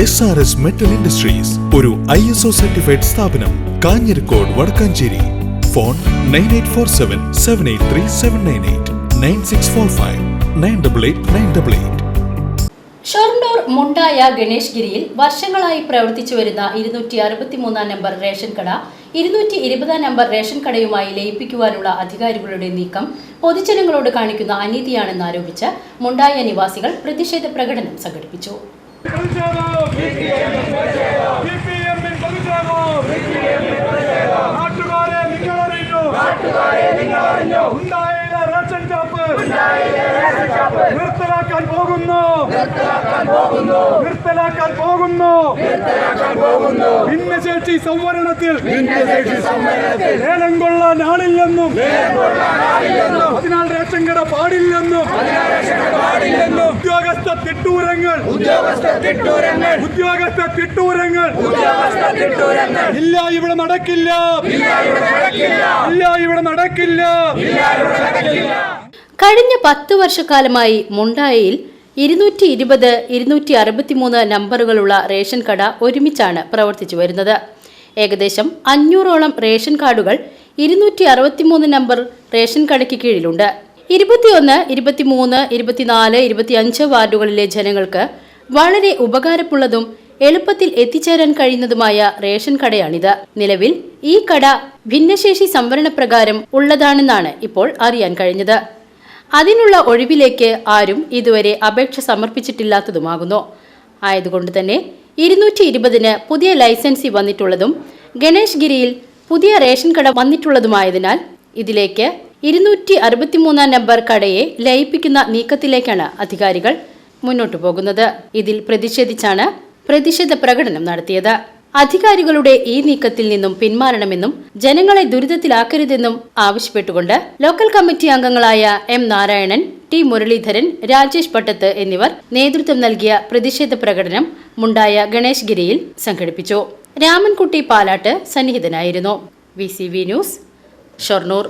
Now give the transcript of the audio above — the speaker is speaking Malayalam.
S R S metal industries ഒരു ഐ എസ് ഒ സർട്ടിഫൈഡ് സ്ഥാപനം Kanjirakode Vadakkanchery. Phone nine eight four seven seven eight three seven nine eight nine six four five nine double eight nine double eight Shoranur Mundaya Ganesh ഗിരിയിൽ വർഷങ്ങളായി പ്രവർത്തിച്ചു വരുന്ന ഇരുന്നൂറ്റി അറുപത്തി മൂന്നാം നമ്പർ റേഷൻ കട ഇരുന്നൂറ്റി ഇരുപതാം നമ്പർ റേഷൻ കടയുമായി ലയിപ്പിക്കുവാനുള്ള അധികാരികളുടെ നീക്കം പൊതുജനങ്ങളോട് കാണിക്കുന്ന അനീതിയാണെന്ന് ആരോപിച്ച് മുണ്ടായ നിവാസികൾ പ്രതിഷേധ പ്രകടനം സംഘടിപ്പിച്ചു. നിർത്തലാക്കാൻ പോകുന്നു. നിർത്തലാക്കാൻ പോകുന്നു. ഭിന്നശേഷി സംവരണത്തിൽ ലേലം കൊള്ളാൻ ആളില്ലെന്നും അതിനാൽ റേഷൻ കട പാടില്ലെന്നും ഉദ്യോഗസ്ഥ തിട്ടൂരങ്ങൾ. ഉദ്യോഗസ്ഥ തിട്ടൂരങ്ങൾ. ഉദ്യോഗസ്ഥ തിട്ടൂരങ്ങൾ. ഉദ്യോഗസ്ഥ തിട്ടൂരങ്ങൾ. ഇല്ല ഇവിടെ നടക്കില്ല. ഇല്ല ഇവിടെ നടക്കില്ല. കഴിഞ്ഞ പത്ത് വർഷക്കാലമായി മുണ്ടായയിൽ ഇരുന്നൂറ്റി ഇരുപത് ഇരുന്നൂറ്റി അറുപത്തിമൂന്ന് നമ്പറുകളുള്ള റേഷൻ കട ഒരുമിച്ചാണ് പ്രവർത്തിച്ചു വരുന്നത്. ഏകദേശം അഞ്ഞൂറോളം റേഷൻ കാർഡുകൾ ഇരുന്നൂറ്റി അറുപത്തിമൂന്ന് നമ്പർ റേഷൻ കടയ്ക്ക് കീഴിലുണ്ട്. ഇരുപത്തിയൊന്ന് ഇരുപത്തിമൂന്ന് ഇരുപത്തിനാല് ഇരുപത്തിയഞ്ച് വാർഡുകളിലെ ജനങ്ങൾക്ക് വളരെ ഉപകാരമുള്ളതും എളുപ്പത്തിൽ എത്തിച്ചേരാൻ കഴിയുന്നതുമായ റേഷൻ കടയാണിത്. നിലവിൽ ഈ കട ഭിന്നശേഷി സംവരണ പ്രകാരം ഉള്ളതാണെന്നാണ് ഇപ്പോൾ അറിയാൻ കഴിഞ്ഞത്. അതിനുള്ള ഒഴിവിലേക്ക് ആരും ഇതുവരെ അപേക്ഷ സമർപ്പിച്ചിട്ടില്ലാത്തതുമാകുന്നു. ആയതുകൊണ്ട് തന്നെ ഇരുന്നൂറ്റി ഇരുപതിന് പുതിയ ലൈസൻസി വന്നിട്ടുള്ളതും ഗണേഷ് ഗിരിയിൽ പുതിയ റേഷൻ കട വന്നിട്ടുള്ളതുമായതിനാൽ ഇതിലേക്ക് ഇരുന്നൂറ്റി അറുപത്തിമൂന്നാം നമ്പർ കടയെ ലയിപ്പിക്കുന്ന നീക്കത്തിലേക്കാണ് അധികാരികൾ മുന്നോട്ടു പോകുന്നത്. ഇതിൽ പ്രതിഷേധിച്ചാണ് പ്രതിഷേധ പ്രകടനം നടത്തിയത്. അധികാരികളുടെ ഈ നീക്കത്തിൽ നിന്നും പിന്മാറണമെന്നും ജനങ്ങളെ ദുരിതത്തിലാക്കരുതെന്നും ആവശ്യപ്പെട്ടുകൊണ്ട് ലോക്കൽ കമ്മിറ്റി അംഗങ്ങളായ എം നാരായണൻ ടി മുരളീധരൻ രാജേഷ് പട്ടത്ത് എന്നിവർ നേതൃത്വം നൽകിയ പ്രതിഷേധ പ്രകടനം മുണ്ടായ ഗണേഷ് ഗിരിയിൽ സംഘടിപ്പിച്ചു. Ramankutty Palatt സന്നിഹിതനായിരുന്നു. V news Shoranur.